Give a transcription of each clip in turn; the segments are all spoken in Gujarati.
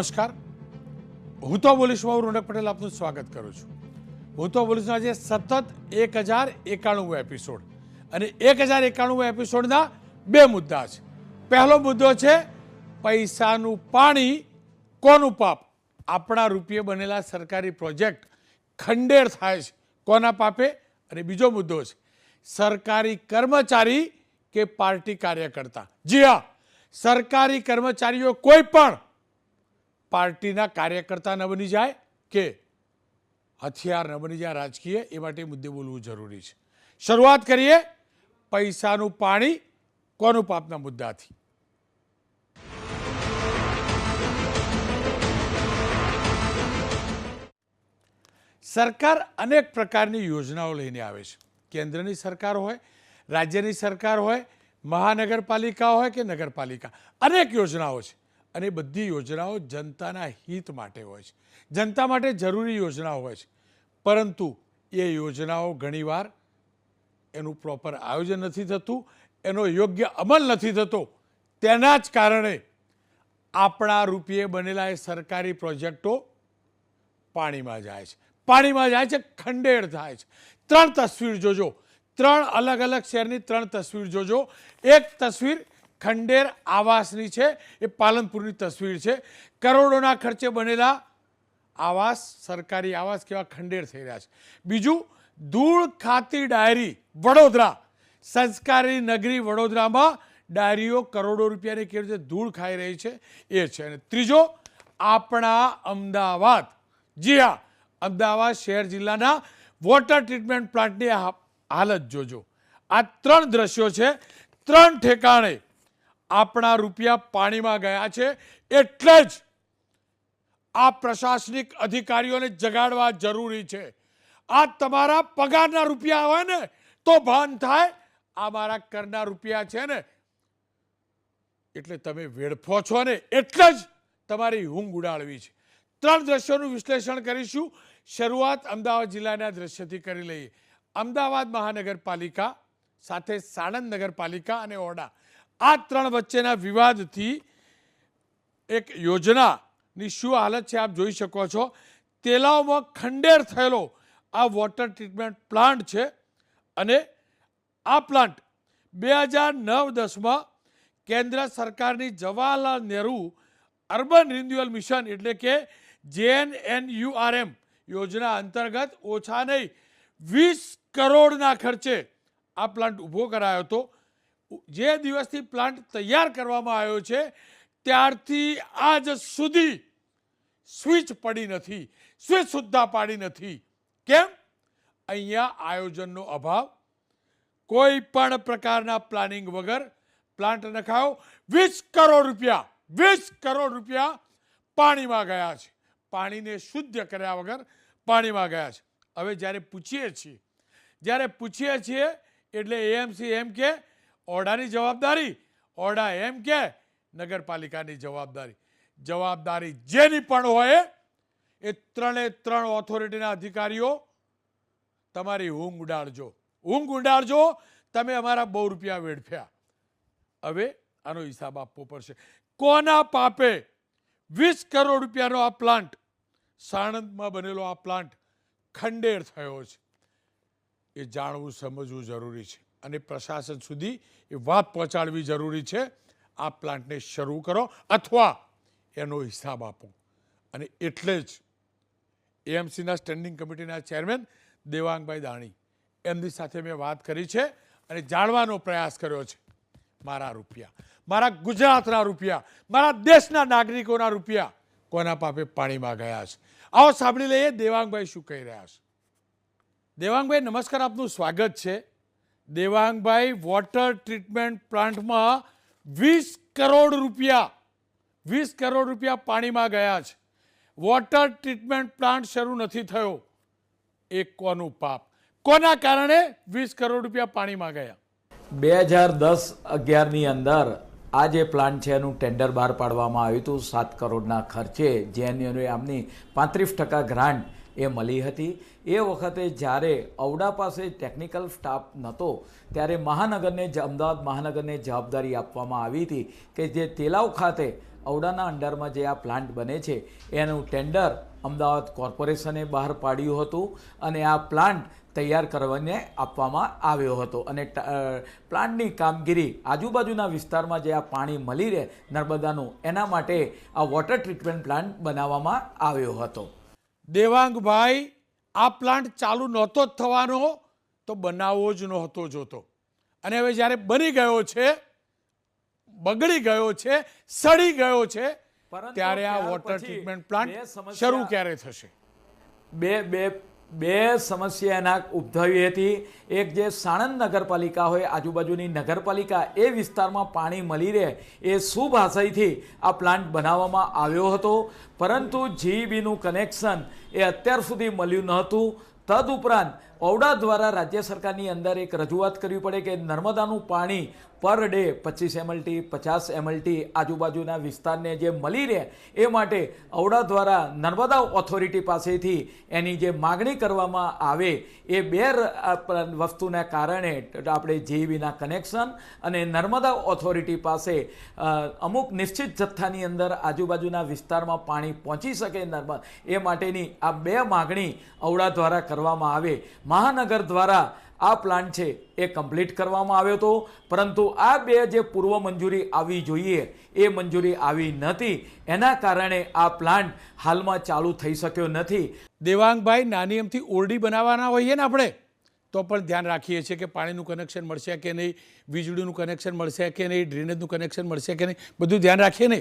નમસ્કાર. હું તો બોલીશમાં રોનક પટેલ આપનું સ્વાગત કરું છું. હું તો બોલીશનો આજે સતત એક હજાર એકાણું એપિસોડ અને એક હજાર એકાણું એપિસોડના બે મુદ્દા છે. પહેલો મુદ્દો છે, પૈસાનું પાણી કોનું પાપ? આપણા રૂપિયે બનેલા સરકારી પ્રોજેક્ટ ખંડેર થાય છે. કોના પાપે? અને બીજો મુદ્દો છે, સરકારી કર્મચારી કે પાર્ટી કાર્યકર્તા? જી હા, સરકારી કર્મચારીઓ કોઈ પણ પાર્ટીના કાર્યકર્તા ન બની જાય કે હથિયાર ન બની જાય રાજકીય, એ માટે મુદ્દે બોલવું જરૂરી છે. શરૂઆત કરીએ પૈસાનું પાણી કોનું પાપના મુદ્દાથી? સરકાર અનેક પ્રકારની યોજનાઓ લઈને આવે છે. કેન્દ્રની સરકાર હોય, રાજ્યની સરકાર હોય, મહાનગરપાલિકા હોય કે નગરપાલિકા? અનેક યોજનાઓ છે. અને બધી યોજનાઓ જનતાના હિત માટે હોય છે. જનતા માટે જરૂરી યોજનાઓ હોય છે. પરંતુ એ યોજનાઓ ઘણીવાર એનું પ્રોપર આયોજન નથી થતું, એનો યોગ્ય અમલ નથી થતો. તેના જ કારણે આપણા રૂપિયે બનેલા એ સરકારી પ્રોજેક્ટો પાણીમાં જાય છે. પાણીમાં જાય છે, ખંડેર થાય છે. ત્રણ તસવીર જોજો. ત્રણ અલગ અલગ શહેરની ત્રણ તસવીર જોજો. એક તસવીર ખંડેર આવાસની છે, એ પાલનપુરની તસવીર છે. કરોડોના ખર્ચે બનેલા આવાસ, સરકારી આવાસ કેવા ખંડેર થઈ રહ્યા છે. બીજું, ધૂળ ખાતી ડાયરી, વડોદરા. સંસ્કારી નગરી વડોદરામાં ડાયરીઓ કરોડો રૂપિયાની કેવી રીતે ધૂળ ખાઈ રહી છે, એ છે. અને ત્રીજો, આપણા અમદાવાદ. જી હા, અમદાવાદ શહેર જિલ્લાના વોટર ટ્રીટમેન્ટ પ્લાન્ટની હાલત જોજો. આ ત્રણ દ્રશ્યો છે. ત્રણ ઠેકાણે આપણા રૂપિયા પાણીમાં ગયા છે એટલે જ આ પ્રશાસનિક અધિકારીઓને જગાડવા જરૂરી છે. આ તમારા પગારના રૂપિયા હોય ને, તો ભાન થાય. આ મારા કરના રૂપિયા છે ને. એટલે તમે વેડફો છો ને, એટલે જ તમારી ઊંઘ ઉડાડવી છે. ત્રણ દ્રશ્યોનું વિશ્લેષણ કરીશું. શરૂઆત અમદાવાદ જિલ્લાના દ્રશ્યથી કરી લઈએ. અમદાવાદ મહાનગરપાલિકા, સાથે સાણંદ નગરપાલિકા અને ઓરડા. આ ત્રણ વચ્ચેના વિવાદથી એક યોજનાની શું હાલત છે આપ જોઈ શકો છો. તેલાવમાં ખંડેર થયેલો આ વોટર ટ્રીટમેન્ટ પ્લાન્ટ છે અને આ પ્લાન્ટ બે હજાર નવ દસમાં કેન્દ્ર સરકારની Jawaharlal Nehru urban renewal mission એટલે કે જેએનએનયુઆરએમ એન યુઆરએમ યોજના અંતર્ગત ઓછા નહીં, વીસ કરોડના ખર્ચે આ પ્લાન્ટ ઊભો કરાયો હતો. જે દિવસથી પ્લાન્ટ તૈયાર કરવામાં આવ્યો છે, ત્યારથી આજ સુધી સ્વિચ પડી નથી, સ્વિચ સુદ્ધા પાડી નથી. કેમ? અહીંયા આયોજનનો અભાવ. કોઈ પણ પ્રકારના પ્લાનિંગ વગર પ્લાન્ટ નખાયો. વીસ કરોડ રૂપિયા, વીસ કરોડ રૂપિયા પાણીમાં ગયા છે. પાણીને શુદ્ધ કર્યા વગર પાણીમાં ગયા છે. હવે જ્યારે પૂછીએ છીએ, જ્યારે પૂછીએ છીએ, એટલે એએમસી એમ કે ઓરડાની જવાબદારી. ઓરડા એમ કે, નગરપાલિકાની જવાબદારી. જવાબદારી જેની પણ હોય, એ ત્રણે ત્રણ ઓથોરિટીના અધિકારીઓ તમારી ઊંઘ ઉડાડજો. ઊંઘ ઉડાડજો, તમે અમારા બહુ રૂપિયા વેડફ્યા. હવે આનો હિસાબ આપવો પડશે. કોના પાપે વીસ કરોડ રૂપિયાનો આ પ્લાન્ટ, સાણંદમાં બનેલો આ પ્લાન્ટ ખંડેર થયો છે. એ જાણવું, સમજવું જરૂરી છે. અને પ્રશાસન સુધી એ વાત પહોંચાડવી જરૂરી છે. આ પ્લાન્ટને શરૂ કરો અથવા એનો હિસાબ આપો. અને એટલે જ એએમસીના સ્ટેન્ડિંગ કમિટીના ચેરમેન દેવાંગભાઈ દાણી એમની સાથે મેં વાત કરી છે અને જાણવાનો પ્રયાસ કર્યો છે. મારા રૂપિયા, મારા ગુજરાતના રૂપિયા, મારા દેશના નાગરિકોના રૂપિયા કોના પાપે પાણીમાં ગયા છે. આવો સાંભળી લઈએ, દેવાંગભાઈ શું કહી રહ્યા છે. દેવાંગભાઈ, નમસ્કાર, આપનું સ્વાગત છે. દેવાંગભાઈ વોટર ટ્રીટમેન્ટ પ્લાન્ટમાં વીસ કરોડ રૂપિયા, વીસ કરોડ રૂપિયા પાણીમાં ગયા છે. વોટર ટ્રીટમેન્ટ પ્લાન્ટ શરૂ નથી થયો. એ કોનું પાપ? કોના કારણે વીસ કરોડ રૂપિયા પાણીમાં ગયા? બે હજાર દસ અગિયારની અંદર આ જે પ્લાન્ટ છે એનું ટેન્ડર બહાર પાડવામાં આવ્યું હતું, સાત કરોડના ખર્ચે. જેની આમની પાંત્રીસ ટકા ગ્રાન્ટ એ મળી હતી. એ વખતે જ્યારે ઔડા પાસે ટેકનિકલ સ્ટાફ નહોતો ત્યારે મહાનગરને અમદાવાદ મહાનગરને જવાબદારી આપવામાં આવી હતી કે જે તેલાવ ખાતે ઔડાના અંડરમાં જે આ પ્લાન્ટ બને છે, એનું ટેન્ડર અમદાવાદ કોર્પોરેશને બહાર પાડ્યું હતું અને આ પ્લાન્ટ તૈયાર કરવાને આપવામાં આવ્યો હતો. અને પ્લાન્ટની કામગીરી આજુબાજુના વિસ્તારમાં જે આ પાણી મળી રહે નર્મદાનું, એના માટે આ વોટર ટ્રીટમેન્ટ પ્લાન્ટ બનાવવામાં આવ્યો હતો. દેવાંગભાઈ આ પ્લાન્ટ ચાલુ નહોતો જ થવાનો તો બનાવવો જ નહોતો જોતો. અને હવે જ્યારે બની ગયો છે બગડી ગયો છે સડી ગયો છે ત્યારે આ વોટર ટ્રીટમેન્ટ પ્લાન્ટ શરૂ ક્યારે થશે? બે બે બે સમસ્યા એના ઉદ્ભવી હતી. એક જે સાણંદ નગરપાલિકા હોય, આજુબાજુની નગરપાલિકા એ વિસ્તારમાં પાણી મળી રહે એ શુભ આશયથી આ પ્લાન્ટ બનાવવામાં આવ્યો હતો. પરંતુ જીઈબીનું કનેક્શન એ અત્યાર સુધી મળ્યું નહોતું. તદુપરાંત ઔડા દ્વારા રાજ્ય સરકારની અંદર એક રજૂઆત કરવી પડે કે નર્મદાનું પાણી પર ડે પચીસ એમએલટી, પચાસ એમએલટી આજુબાજુના વિસ્તારને જે મળી રહે એ માટે ઔડા દ્વારા નર્મદા ઓથોરિટી પાસેથી એની જે માગણી કરવામાં આવે એ બે વસ્તુના કારણે આપણે જેવીના કનેક્શન અને નર્મદા ઓથોરિટી પાસે અમુક નિશ્ચિત જથ્થાની અંદર આજુબાજુના વિસ્તારમાં પાણી પહોંચી શકે નર્મદા એ માટેની આ બે માગણી ઔડા દ્વારા કરવામાં આવે. મહાનગર દ્વારા આ પ્લાન્ટ છે એ કમ્પ્લીટ કરવામાં આવ્યો હતો. પરંતુ આ બે જે પૂર્વ મંજૂરી આવવી જોઈએ, એ મંજૂરી આવી નથી. એના કારણે આ પ્લાન્ટ હાલમાં ચાલુ થઈ શક્યો નથી. દેવાંગભાઈ નાની એમથી ઓરડી બનાવવાના હોઈએ ને આપણે, તો પણ ધ્યાન રાખીએ છીએ કે પાણીનું કનેક્શન મળશે કે નહીં, વીજળીનું કનેક્શન મળશે કે નહીં ડ્રેનેજનું કનેક્શન મળશે કે નહીં, બધું ધ્યાન રાખીએ ને.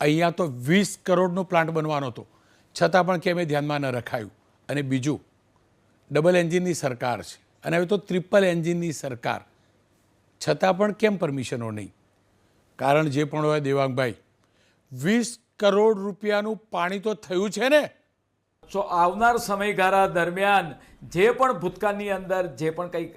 અહીંયા તો વીસ કરોડનો પ્લાન્ટ બનવાનો હતો. છતાં પણ કેમે ધ્યાનમાં ન રખાયું. અને બીજું ડબલ એન્જિનની સરકાર છે. અને હવે તો ટ્રિપલ એન્જિનની સરકાર. છતાં પણ કેમ પરમિશનો નહીં? કારણ જે પણ હોય દેવાંગભાઈ, વીસ કરોડ રૂપિયાનું પાણી તો થયું છે ને? તો આવનાર સમયગાળા દરમિયાન જે પણ ભૂતકાળની અંદર જે પણ કંઈક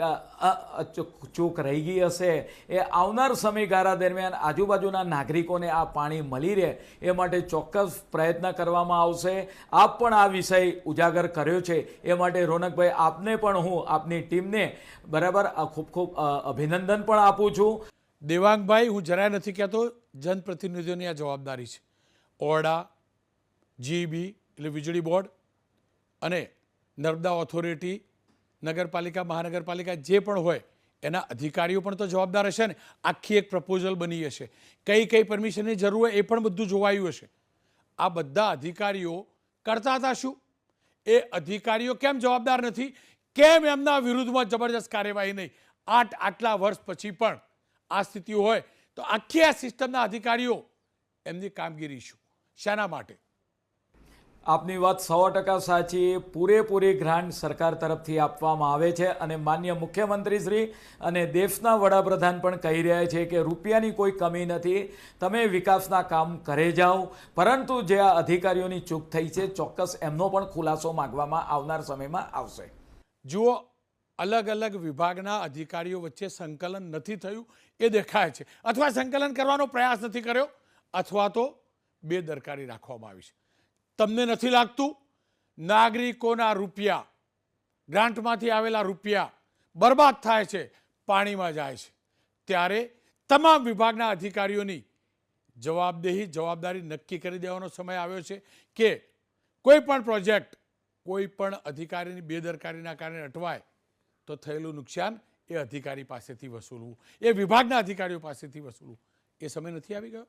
ચૂક રહી ગઈ હશે, એ આવનાર સમયગાળા દરમિયાન આજુબાજુના નાગરિકોને આ પાણી મળી રહે એ માટે ચોક્કસ પ્રયત્ન કરવામાં આવશે. આપ પણ આ વિષય ઉજાગર કર્યો છે એ માટે રોનકભાઈ, આપને પણ હું આપની ટીમને બરાબર ખૂબ ખૂબ અભિનંદન પણ આપું છું. દેવાંગભાઈ, હું જરાય નથી કહેતો, જનપ્રતિનિધિઓની આ જવાબદારી છે. ઓરડા જીબી એટલે વીજળી બોર્ડ અને નર્મદા ઓથોરિટી નગરપાલિકા, મહાનગરપાલિકા જે પણ હોય, એના અધિકારીઓ પણ તો જવાબદાર હશે ને. આખી એક પ્રપોઝલ બની હશે. કઈ કઈ પરમિશનની જરૂર હોય એ પણ બધું જોવાયું હશે. આ બધા અધિકારીઓ કરતા હતા શું? એ અધિકારીઓ કેમ જવાબદાર નથી? કેમ એમના વિરુદ્ધમાં જબરજસ્ત કાર્યવાહી નહીં? આઠ આટલા વર્ષ પછી પણ આ સ્થિતિ હોય તો આખી આ સિસ્ટમના અધિકારીઓ એમની કામગીરી શું? શાના માટે? આપની વાત સો ટકા સાચી. પૂરેપૂરી ગ્રાન્ટ સરકાર તરફથી આપવામાં આવે છે અને માન્ય મુખ્યમંત્રી શ્રી અને દેશના વડાપ્રધાન પણ કહી રહ્યા છે કે રૂપિયાની કોઈ કમી નથી. તમે વિકાસના કામ કરે જાઓ. પરંતુ જે આ અધિકારીઓની ચૂક થઈ છે, ચોક્કસ એમનો પણ ખુલાસો માગવામાં આવનાર સમયમાં આવશે. જુઓ, અલગ અલગ વિભાગના અધિકારીઓ વચ્ચે સંકલન નથી થયું. એ દેખાય છે. અથવા સંકલન કરવાનો પ્રયાસ નથી કર્યો, અથવા તો બેદરકારી રાખવામાં આવી છે. તમને નથી લાગતું? નાગરિકોના રૂપિયા, ગ્રાન્ટમાંથી આવેલા રૂપિયા બરબાદ થાય છે, પાણીમાં જાય છે. ત્યારે તમામ વિભાગના અધિકારીઓની જવાબદેહી, જવાબદારી નક્કી કરી દેવાનો સમય આવ્યો છે કે કોઈ પણ પ્રોજેક્ટ કોઈ પણ અધિકારીની બેદરકારીના કારણે અટવાય, તો થયેલું નુકસાન એ અધિકારી પાસેથી વસૂલવું, એ વિભાગના અધિકારીઓ પાસેથી વસૂલવું. એ સમય નથી આવી ગયો?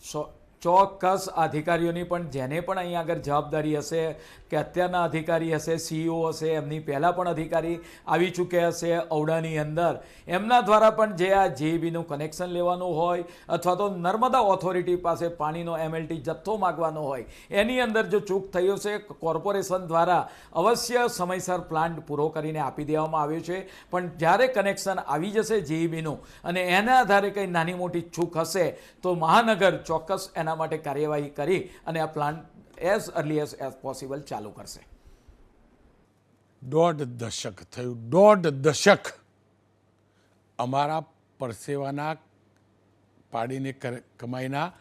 સો ચોક્કસ અધિકારીઓની પણ જેને પણ અહીં આગળ જવાબદારી હશે, કે અત્યારના અધિકારી હશે સીઈઓ હશે, એમની પહેલાં પણ અધિકારી આવી ચૂક્યા હશે ઔડાની અંદર. એમના દ્વારા પણ જે આ જેબીનું કનેક્શન લેવાનું હોય, અથવા તો નર્મદા ઓથોરિટી પાસે પાણીનો એમએલટી જથ્થો માગવાનો હોય, એની અંદર જો ચૂક થયો છે કોર્પોરેશન દ્વારા અવશ્ય સમયસર પ્લાન્ટ પૂરો કરીને આપી દેવામાં આવ્યો છે. પણ જ્યારે કનેક્શન આવી જશે જેઈબીનું અને એના આધારે કંઈ નાની મોટી ચૂક હશે, તો મહાનગર ચોક્કસ એના માટે કાર્યવાહી કરી અને આ plant as early as as possible ચાલુ કરશે. દોઢ દશક થયું. દોઢ દશક અમારા પરસેવાના પાડીને કમાઈના,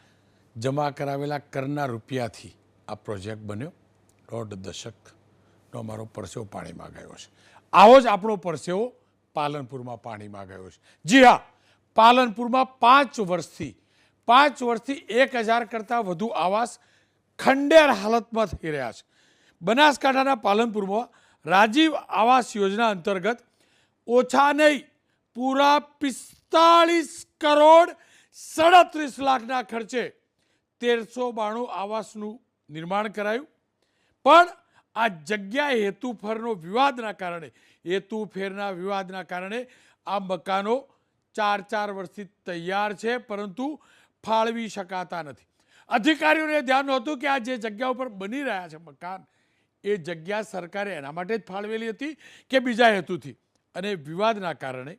જમા કરાવેલા કરના રૂપિયાથી આ પ્રોજેક્ટ બન્યો. દોઢ દશકનો અમારો પરસેવો પાણીમાં ગયો છે. આવો જ આપણો પરસેવો પાલનપુરમાં પાણીમાં ગયો છે. જી હા, પાલનપુરમાં પાંચ વર્ષથી પાંચ વર્ષથી એક હજાર કરતાં વધુ આવાસ ખંડેર હાલતમાં થઈ રહ્યા છે. બનાસકાંઠાના પાલનપુરમાં રાજીવ આવાસ યોજના અંતર્ગત ઓછા નહીં, પૂરા પિસ્તાળીસ કરોડ સાડત્રીસ લાખના ખર્ચે તેરસો બાણું આવાસનું નિર્માણ કરાયું. પણ આ જગ્યા હેતુફરનો વિવાદના કારણે હેતુફેરના વિવાદના કારણે આ મકાનો ચાર ચાર વર્ષથી તૈયાર છે, પરંતુ ફાળવી શકાતા નથી. અધિકારીઓને ધ્યાન નહોતું કે આ જે જગ્યા ઉપર બની રહ્યા છે મકાન, એ જગ્યા સરકારે એના માટે જ ફાળવેલી હતી કે બીજા હેતુથી? અને વિવાદના કારણે?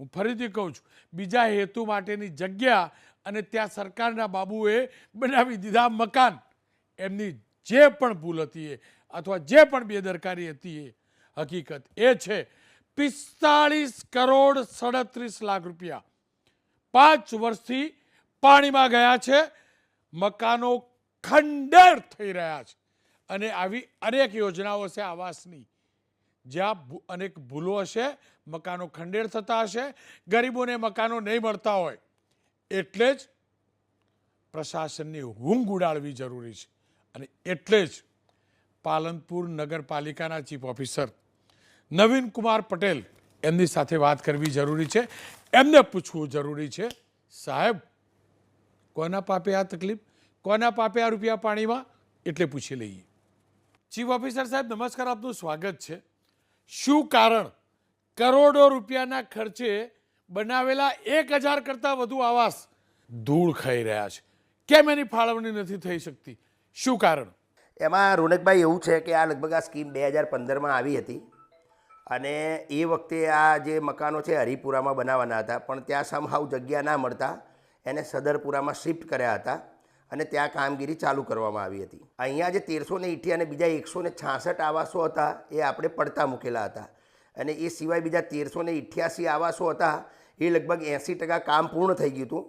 હું ફરીથી કહું છું, બીજા હેતુ માટેની જગ્યા અને ત્યાં સરકારના બાબુએ બનાવી દીધા મકાન. એમની જે પણ ભૂલ હતી એ, અથવા જે પણ બેદરકારી હતી એ, હકીકત એ છે, પિસ્તાળીસ કરોડ સડત્રીસ લાખ રૂપિયા. પાંચ વર્ષથી પાણીમાં ગયા છે, મકાનો ખંડેર થઈ રહ્યા છે. અને આવી અનેક યોજનાઓ છે આવાસની. જ્યાં અનેક ભૂલો હશે, મકાનો ખંડેર થતા હશે, ગરીબોને મકાનો નહીં મળતા હોય, એટલે જ પ્રશાસનની ઊંઘ ઉડાડવી જરૂરી છે. અને એટલે જ પાલનપુર નગરપાલિકાના ચીફ ઓફિસર નવીન કુમાર પટેલ એમની સાથે વાત કરવી જરૂરી છે. એમને પૂછવું જરૂરી છે, સાહેબ કોના પાપે આ તકલીફ? કોના પાપે આ રૂપિયા પાણીમાં? એટલે પૂછી લઈએ. ચીફ ઓફિસર સાહેબ, નમસ્કાર, આપનું સ્વાગત છે. શું કારણ? કરોડો રૂપિયાના ખર્ચે બનાવેલા એક હજાર કરતાં વધુ આવાસ ધૂળ ખાઈ રહ્યા છે. કેમ એની ફાળવણી નથી થઈ શકતી? શું કારણ? એમાં રોનકભાઈ એવું છે કે આ લગભગ આ સ્કીમ બે હજાર પંદરમાં આવી હતી અને એ વખતે આ જે મકાનો છે હરિપુરામાં બનાવવાના હતા, પણ ત્યાં સમહાવ જગ્યા ના મળતા એને સદરપુરામાં શિફ્ટ કર્યા હતા અને ત્યાં કામગીરી ચાલુ કરવામાં આવી હતી. અહીંયા જે તેરસો ને અને બીજા એકસો ને છાસઠ આવાસો હતા એ આપણે પડતા મૂકેલા હતા. અને એ સિવાય બીજા તેરસો ને આવાસો હતા એ લગભગ એંસી ટકા કામ પૂર્ણ થઈ ગયું હતું.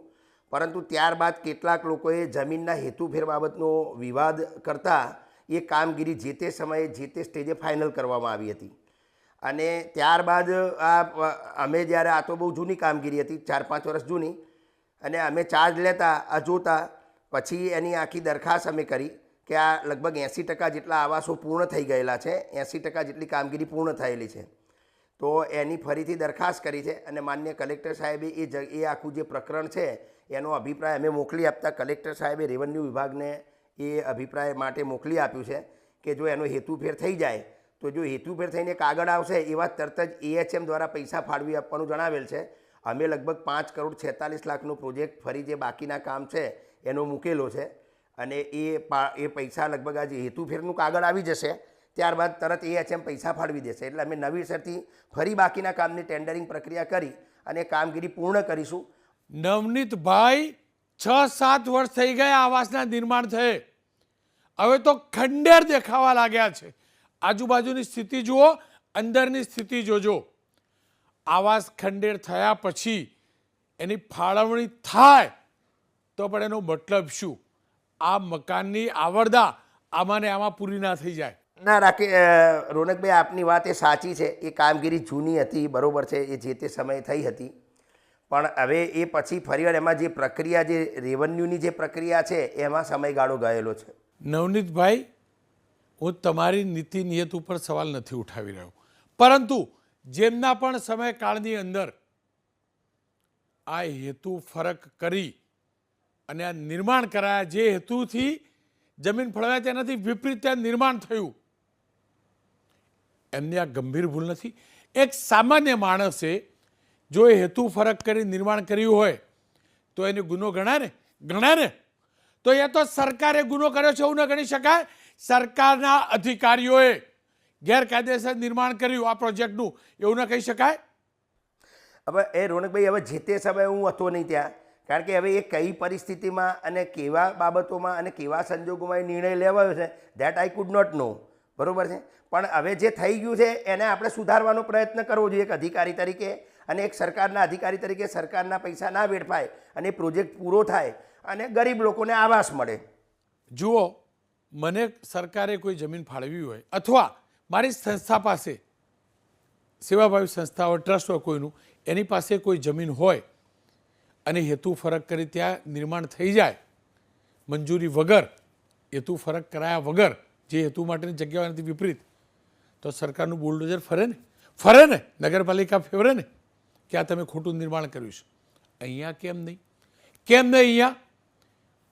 પરંતુ ત્યારબાદ કેટલાક લોકોએ જમીનના હેતુફેર બાબતનો વિવાદ કરતાં એ કામગીરી જે તે સમયે જે તે સ્ટેજે ફાઇનલ કરવામાં આવી હતી. અને ત્યારબાદ આ, અમે જ્યારે, આ તો બહુ જૂની કામગીરી હતી, ચાર પાંચ વર્ષ જૂની અને અમે ચાર્જ લેતા, અજોતા જોતા પછી એની આખી દરખાસ્ત અમે કરી કે આ લગભગ એંસી ટકા જેટલા આવાસો પૂર્ણ થઈ ગયેલા છે, એંસી ટકા જેટલી કામગીરી પૂર્ણ થયેલી છે. તો એની ફરીથી દરખાસ્ત કરી છે અને માન્ય કલેક્ટર સાહેબે એ જ, એ આખું જે પ્રકરણ છે, એનો અભિપ્રાય અમે મોકલી આપતા કલેક્ટર સાહેબે રેવન્યુ વિભાગને એ અભિપ્રાય માટે મોકલી આપ્યું છે કે જો એનો હેતુફેર થઈ જાય, તો જો હેતુફેર થઈને કાગળ આવશે એવા તરત જ એએચએમ દ્વારા પૈસા ફાળવી આપવાનું જણાવેલ છે. અમે લગભગ પાંચ કરોડ છેતાલીસ લાખનો પ્રોજેક્ટ ફરી જે બાકીના કામ છે, એનો મૂકેલો છે. અને એ એ પૈસા લગભગ આજે હેતુફેરનું કાગળ આવી જશે, ત્યારબાદ તરત એએચએમ પૈસા ફાળવી દેશે. એટલે અમે નવીસરથી ફરી બાકીના કામની ટેન્ડરિંગ પ્રક્રિયા કરી અને કામગીરી પૂર્ણ કરીશું. નવનીતભાઈ છ સાત વર્ષ થઈ ગયા આવાસના નિર્માણ થયે. હવે તો ખંડેર દેખાવા લાગ્યા છે. આજુબાજુની સ્થિતિ જુઓ, અંદરની સ્થિતિ જોજો. આવાસ ખંડેર થયા પછી એની ફાળવણી થાય તો પણ એનો મતલબ શું? આ મકાનની આવરદા આમાં ને આમાં પૂરી ના થઈ જાય. ના રાખે રોનકભાઈ આપની વાત એ સાચી છે. એ કામગીરી જૂની હતી બરાબર છે એ જે તે સમયે થઈ હતી. પણ હવે એ પછી ફરીવાર એમાં જે પ્રક્રિયા જે રેવન્યુની જે પ્રક્રિયા છે એમાં સમયગાળો ગયેલો છે. નવનીતભાઈ હું તમારી નીતિ નિયત ઉપર સવાલ નથી ઉઠાવી રહ્યો. પરંતુ જેમના પણ સમયકાળની અંદર આ હેતુ ફરક કરી અને આ નિર્માણ કરાયા, જે હેતુથી જમીન ફળવાય તેનાથી વિપરીત ત્યાં નિર્માણ થયું. એમની આ ગંભીર ભૂલ નથી. એક સામાન્ય માણસે જો એ હેતુ ફરક કરી, નિર્માણ કર્યું હોય, તો એને ગુનો ગણાય ને? ગણાય ને? તો એ તો સરકારે ગુનો કર્યો છે એવું ન ગણી શકાય. સરકારના અધિકારીઓએ ગેરકાયદેસર નિર્માણ કર્યું આ પ્રોજેક્ટનું. એવું ન કહી શકાય? હવે એ રોનકભાઈ હવે જે તે સમયે હું હતો નહીં ત્યાં કારણ કે હવે એ કઈ પરિસ્થિતિમાં અને કેવા બાબતોમાં અને કેવા સંજોગોમાં એ નિર્ણય લેવાયો છે that I could not know બરાબર છે? પણ હવે જે થઈ ગયું છે એને આપણે સુધારવાનો પ્રયત્ન કરવો જોઈએ એક અધિકારી તરીકે અને એક સરકારના અધિકારી તરીકે સરકારના પૈસા ના વેડફાય અને પ્રોજેક્ટ પૂરો થાય અને ગરીબ લોકોને આવાસ મળે. જુઓ મને સરકારે કોઈ જમીન ફાળવી હોય અથવા મારી સંસ્થા પાસે, સેવાભાવી સંસ્થા હોય, ટ્રસ્ટ હોય કોઈનું, એની પાસે કોઈ જમીન હોય અને હેતુ ફરક કરી ત્યાં નિર્માણ થઈ જાય, મંજૂરી વગર, હેતુ ફરક કરાયા વગર, જે હેતુ માટેની જગ્યા નથી વિપરીત, તો સરકારનું બુલડોઝર ફરે ને ફરે ને, નગરપાલિકા ફેવરે ને, કે આ તમે ખોટું નિર્માણ કર્યું છે. અહીંયા કેમ નહીં? કેમ નહીં અહીંયા?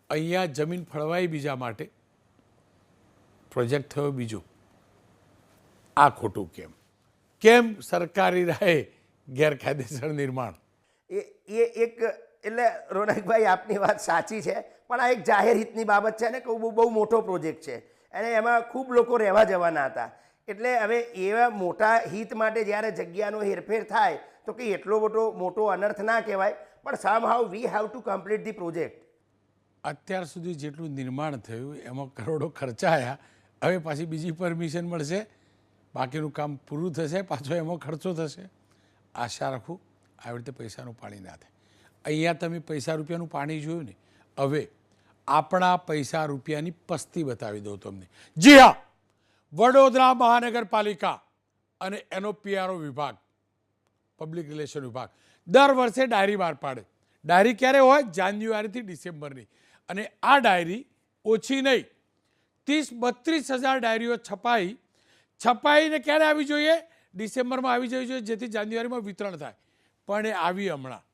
અહીંયા જમીન ફળવાઈ બીજા માટે, પ્રોજેક્ટ થયો બીજો. આ ખોટું કેમ? કેમ સરકારી રાહે ગેરકાયદેસર નિર્માણ? એ એ એક એટલે રોનકભાઈ આપની વાત સાચી છે પણ આ એક જાહેર હિતની બાબત છે ને કે બહુ બહુ મોટો પ્રોજેક્ટ છે. અને એમાં ખૂબ લોકો રહેવા જવાના હતા. એટલે હવે એવા મોટા હિત માટે જ્યારે જગ્યાનો હેરફેર થાય તો કે એટલો મોટો મોટો અનર્થ ના કહેવાય પણ somehow we have to complete the project અત્યાર સુધી જેટલું નિર્માણ થયું એમાં કરોડો ખર્ચાયા. હવે પાછી બીજી પરમિશન મળશે. બાકીનું કામ પૂરું થશે, પાછો એમાં ખર્ચો થશે. આશા રાખું આવી રીતે પૈસાનું પાણી ના થાય. અહીંયા તમે પૈસા રૂપિયાનું પાણી જોયું ને? હવે આપણા પૈસા રૂપિયાની પસ્તી બતાવી દઉં તમને. જી હા, વડોદરા મહાનગરપાલિકા અને એનો પીઆરઓ વિભાગ, પબ્લિક રિલેશન વિભાગ, દર વર્ષે ડાયરી બહાર પાડે. ડાયરી ક્યારે હોય? જાન્યુઆરીથી ડિસેમ્બરની. અને આ ડાયરી ઓછી નહીં, ત્રીસ બત્રીસ હજાર ડાયરીઓ છપાઈ છપાઈને ક્યારે આવી જોઈએ? ડિસેમ્બરમાં આવી જવી જોઈએ, જેથી જાન્યુઆરીમાં વિતરણ થાય. પણ એ આવી હમણાં.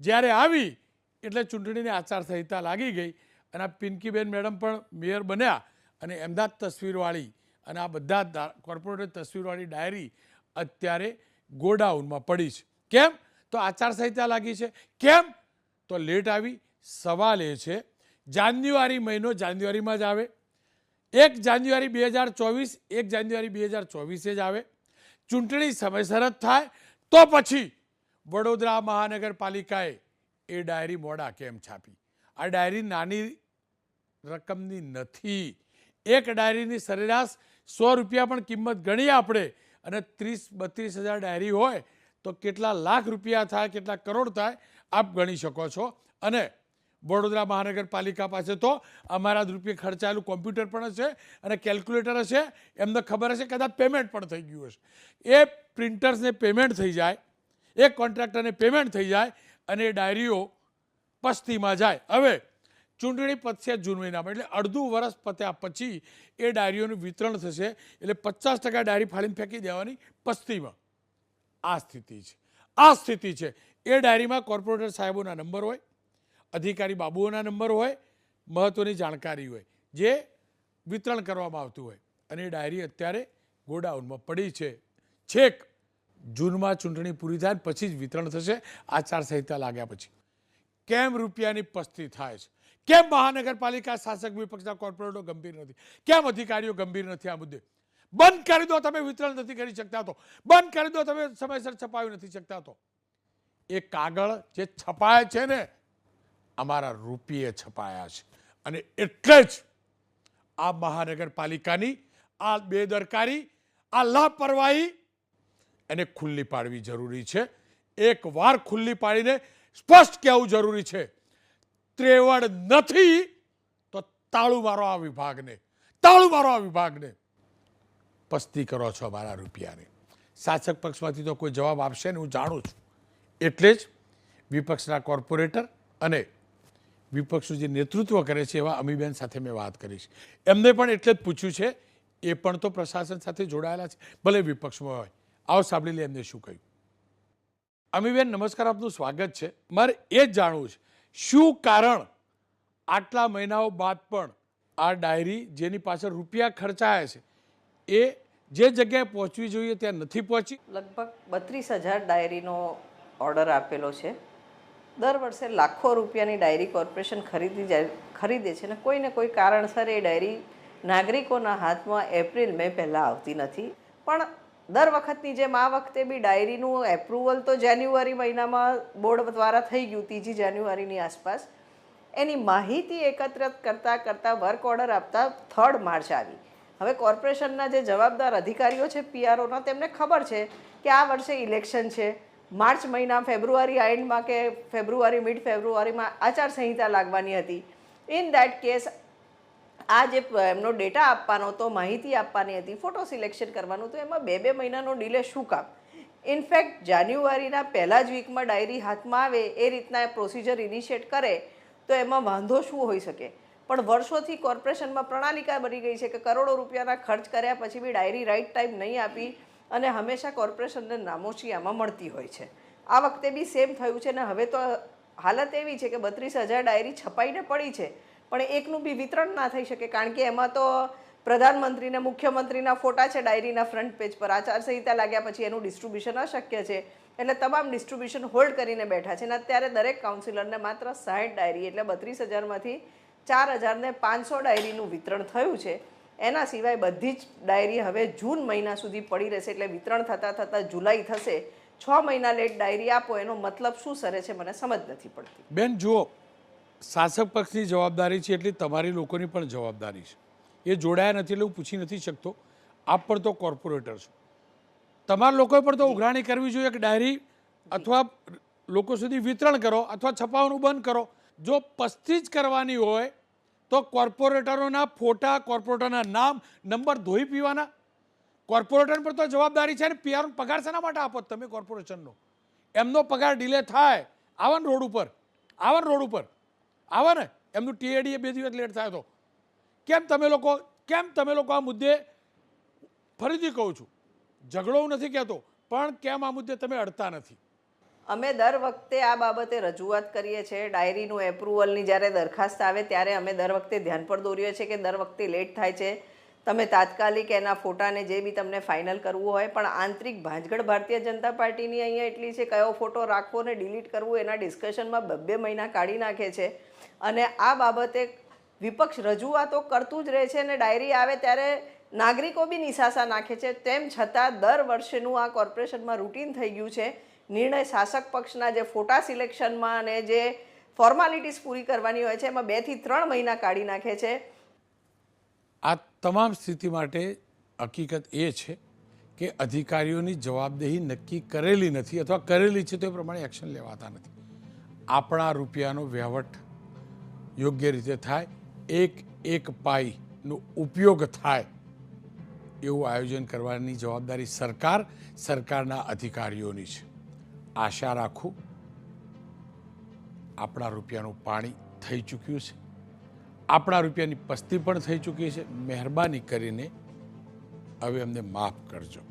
જ્યારે આવી, એટલે ચૂંટણીની આચારસંહિતા લાગી ગઈ અને આ પિંકીબેન મેડમ પણ મેયર બન્યા અને અમદાવાદ તસવીરવાળી અને આ બધા કોર્પોરેટ તસવીરવાળી ડાયરી અત્યારે ગોડાઉનમાં પડી છે. કેમ? તો આચારસંહિતા લાગી છે. કેમ? તો લેટ આવી, સવાલ એ છે, જાન્યુઆરી મહિનો જાન્યુઆરીમાં જ આવે. એક જાન્યુઆરી બે હજાર ચોવીસ, એક જાન્યુઆરી બે હજાર ચોવીસે જ આવે. ચૂંટણી સમયસર જ થાય તો પછી વડોદરા મહાનગરપાલિકાએ એ ડાયરી મોડા કેમ છાપી? આ ડાયરી નાની રકમની નથી. એક ડાયરીની સરેરાશ સો રૂપિયા પણ કિંમત ગણીએ આપણે અને ત્રીસ બત્રીસ હજાર ડાયરી હોય તો કેટલા લાખ રૂપિયા થાય, કેટલા કરોડ થાય, આપ ગણી શકો છો. અને વડોદરા મહાનગરપાલિકા પાસે તો અમારા રૂપિયે ખર્ચાયેલું કોમ્પ્યુટર પણ હશે અને કેલ્ક્યુલેટર હશે. એમને ખબર હશે કદાચ પેમેન્ટ પણ થઈ ગયું હશે. એ પ્રિન્ટર્સને પેમેન્ટ થઈ જાય, એ કોન્ટ્રાક્ટરને પેમેન્ટ થઈ જાય અને એ ડાયરીઓ પસ્તીમાં જાય. હવે ચૂંટણી પતશે જૂન મહિનામાં, એટલે અડધું વર્ષ પત્યા પછી એ ડાયરીઓનું વિતરણ થશે. એટલે પચાસ ટકા ડાયરી ફાડીને ફેંકી દેવાની પસ્તીમાં. આ સ્થિતિ છે. આ સ્થિતિ છે. એ ડાયરીમાં કોર્પોરેટર સાહેબોના નંબર હોય અધિકારી બાબુઓના નંબર હોય મહત્ત્વની જાણકારી હોય, જે વિતરણ કરવામાં આવતું હોય. અને એ ડાયરી અત્યારે ગોડાઉનમાં પડી છે. છેક જૂનમાં ચૂંટણી પૂરી થાય પછી જ વિતરણ થશે. આચારસંહિતા લાગ્યા પછી. કેમ રૂપિયાની પસ્તી થાય છે? કેમ મહાનગરપાલિકા શાસક વિપક્ષના કોર્પોરેટરો ગંભીર નથી? કેમ અધિકારીઓ ગંભીર નથી આ મુદ્દે? બંધ કરી દો તમે વિતરણ નથી કરી શકતા તો. બંધ કરી દો તમે સમયસર છપાવી નથી શકતા તો. એ કાગળ જે છપાય છે ને અમારા રૂપિયે છપાયા છે. અને એટલે જ આ મહાનગરપાલિકાની, આ બેદરકારી, આ લાપરવાહી એને ખુલ્લી પાડવી જરૂરી છે. એક વાર ખુલ્લી પાડીને સ્પષ્ટ કહેવું જરૂરી છે. ત્રેવડ નથી તો તાળું મારો આ વિભાગને. તાળું મારો આ વિભાગને. પસ્તી કરો છો અમારા રૂપિયાને. શાસક પક્ષમાંથી તો કોઈ જવાબ આપશે ને હું જાણું છું. એટલે જ વિપક્ષના કોર્પોરેટર અને વિપક્ષનું જે નેતૃત્વ કરે છે એવા અમીબેન સાથે મેં વાત કરી છે એમને પણ એટલે જ પૂછ્યું છે, એ પણ તો પ્રશાસન સાથે જોડાયેલા છે, ભલે વિપક્ષમાં હોય. આવો સાંભળી લે એમને શું કહ્યું. અમીબેન, નમસ્કાર, આપનું સ્વાગત છે. મારે એ જ જાણવું છે, શું કારણ આટલા મહિનાઓ બાદ પણ આ ડાયરી જેની પાછળ રૂપિયા ખર્ચાયા છે, એ જે જગ્યાએ પહોંચવી જોઈએ ત્યાં નથી પહોંચી? લગભગ બત્રીસ હજાર ડાયરીનો ઓર્ડર આપેલો છે. દર વર્ષે લાખો રૂપિયાની ડાયરી કોર્પોરેશન ખરીદી જાય, ખરીદે છે ને કોઈ ને કોઈ કારણસર એ ડાયરી નાગરિકોના હાથમાં એપ્રિલ મે પહેલાં આવતી નથી. પણ દર વખતની જેમ આ વખતે બી ડાયરીનું એપ્રુવલ તો જાન્યુઆરી મહિનામાં બોર્ડ દ્વારા થઈ ગયું, ત્રીજી જાન્યુઆરીની આસપાસ. એની માહિતી એકત્રિત કરતાં કરતાં વર્ક ઓર્ડર આપતા થર્ડ માર્ચ આવી. હવે કોર્પોરેશનના જે જવાબદાર અધિકારીઓ છે પીઆરઓના તેમને ખબર છે કે આ વર્ષે ઇલેક્શન છે. માર્ચ મહિના ફેબ્રુઆરી એન્ડમાં કે ફેબ્રુઆરી મિડ ફેબ્રુઆરીમાં આચારસંહિતા લાગવાની હતી. ઇન દેટ કેસ આ જે એમનો ડેટા આપવાનો હતો, માહિતી આપવાની હતી ફોટો સિલેક્શન કરવાનું તો એમાં બે બે મહિનાનો ડિલે શું કામ? ઇનફેક્ટ જાન્યુઆરીના પહેલા જ વીકમાં ડાયરી હાથમાં આવે, એ રીતના પ્રોસિજર ઇનિશિયેટ કરે, તો એમાં વાંધો શું હોઈ શકે? પણ વર્ષોથી કોર્પોરેશનમાં પ્રણાલિકા બની ગઈ છે કે કરોડો રૂપિયાના ખર્ચ કર્યા પછી બી ડાયરી રાઈટ ટાઈમ નહીં આપી અને હંમેશા કોર્પોરેશનને નામોશી આમાં મળતી હોય છે. આ વખતે બી સેમ થયું છે ને હવે તો હાલત એવી છે કે બત્રીસ હજાર ડાયરી છપાઈને પડી છે, પણ એકનું બી વિતરણ ના થઈ શકે, કારણ કે એમાં તો પ્રધાનમંત્રી ને મુખ્યમંત્રીના ફોટા છે ડાયરીના ફ્રન્ટ પેજ પર. આચારસંહિતા લાગ્યા પછી એનું ડિસ્ટ્રીબ્યુશન અશક્ય છે, એટલે તમામ ડિસ્ટ્રીબ્યુશન હોલ્ડ કરીને બેઠા છે. અને અત્યારે દરેક કાઉન્સિલરને માત્ર સાઠ ડાયરી, એટલે બત્રીસ હજારમાંથી ચાર હજારને પાંચસો ડાયરીનું વિતરણ થયું છે. એના સિવાય બધી જ ડાયરી હવે જૂન મહિના સુધી પડી રહેશે એટલે વિતરણ થતાં થતાં જુલાઈ થશે. છ મહિના લેટ ડાયરી આપો એનો મતલબ શું સરે છે મને સમજ નથી પડતી. બેન જુઓ શાસક પક્ષની જવાબદારી છે એટલી તમારી લોકોની પણ જવાબદારી છે. એ જોડાયા નથી એટલે હું પૂછી નથી શકતો. આપ પણ તો કોર્પોરેટર છો. તમારા લોકોએ પણ તો ઉઘરાણી કરવી જોઈએ કે ડાયરી અથવા લોકો સુધી વિતરણ કરો અથવા છપાવવાનું બંધ કરો. જો પસ્તી જ કરવાની હોય તો કોર્પોરેટરોના ફોટા, કોર્પોરેટરના નામ, નંબર ધોઈ પીવાના. કોર્પોરેટર પર તો જવાબદારી છે ને પીઆર પગાર શેના માટે આપો તમે કોર્પોરેશનનો? એમનો પગાર ડિલે થાય, આવા રોડ ઉપર, આવા રોડ ઉપર, આવા ને. એમનું ટીએડી બે દિવસ લેટ થાય તો. કેમ તમે લોકો, કેમ તમે લોકો આ મુદ્દે ફરીથી કહું છું? ઝઘડો નથી કહેતો, પણ કેમ આ મુદ્દે તમે અડતા નથી? અમે દર વખતે આ બાબતે રજૂઆત કરીએ છીએ. ડાયરીનું એપ્રુવલની જ્યારે દરખાસ્ત આવે ત્યારે અમે દર વખતે ધ્યાન પર દોરીએ છીએ કે દર વખતે લેટ થાય છે. તમે તાત્કાલિક એના ફોટાને જે બી તમને ફાઇનલ કરવું હોય, પણ આંતરિક ભાંજગઢ ભારતીય જનતા પાર્ટીની અહીંયા એટલી છે, કયો ફોટો રાખવો ને ડિલીટ કરવું એના ડિસ્કશનમાં બબ્બે મહિના કાઢી નાખે છે. અને આ બાબતે વિપક્ષ રજૂઆતો કરતું જ રહે છે અને ડાયરી આવે ત્યારે નાગરિકો બી નિશાસા નાખે છે. તેમ છતાં દર વર્ષેનું આ કોર્પોરેશનમાં રૂટીન થઈ ગયું છે. નિર્ણય શાસક પક્ષના જે ફોટા સિલેક્શનમાં અને જે ફોર્માલિટીઝ પૂરી કરવાની હોય છે, એમાં બેથી ત્રણ મહિના કાઢી નાખે છે. આ તમામ સ્થિતિ માટે હકીકત એ છે કે અધિકારીઓની જવાબદેહી નક્કી કરેલી નથી અથવા કરેલી છે તે પ્રમાણે એક્શન લેવાતા નથી. આપણા રૂપિયાનો વહેવટ યોગ્ય રીતે થાય, એક એક પાઈનો ઉપયોગ થાય એવું આયોજન કરવાની જવાબદારી સરકાર, સરકારના અધિકારીઓની છે. આશા રાખું, આપણા રૂપિયાનું પાણી થઈ ચૂક્યું છે. આપણા રૂપિયાની પસ્તી પણ થઈ ચૂકી છે. મહેરબાની કરીને હવે અમને માફ કરજો.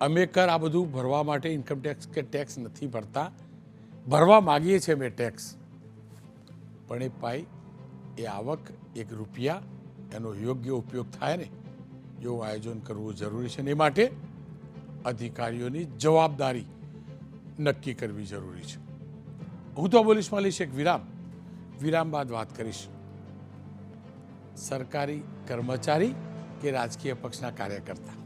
અમે કર આ બધું ભરવા માટે ઇન્કમ ટેક્સ કે ટેક્સ નથી ભરતા. ભરવા માગીએ છીએ અમે ટેક્સ પણ એ પાઈ એ આવક એક રૂપિયા એનો યોગ્ય ઉપયોગ થાય ને, એવું આયોજન કરવું જરૂરી છે ને એ માટે અધિકારીઓની જવાબદારી નક્કી કરવી જરૂરી છે. હું તો બોલીશ, માલીશ, એક વિરામ. વિરામ બાદ વાત કરીશ. સરકારી કર્મચારી કે રાજકીય પક્ષના કાર્યકર્તા?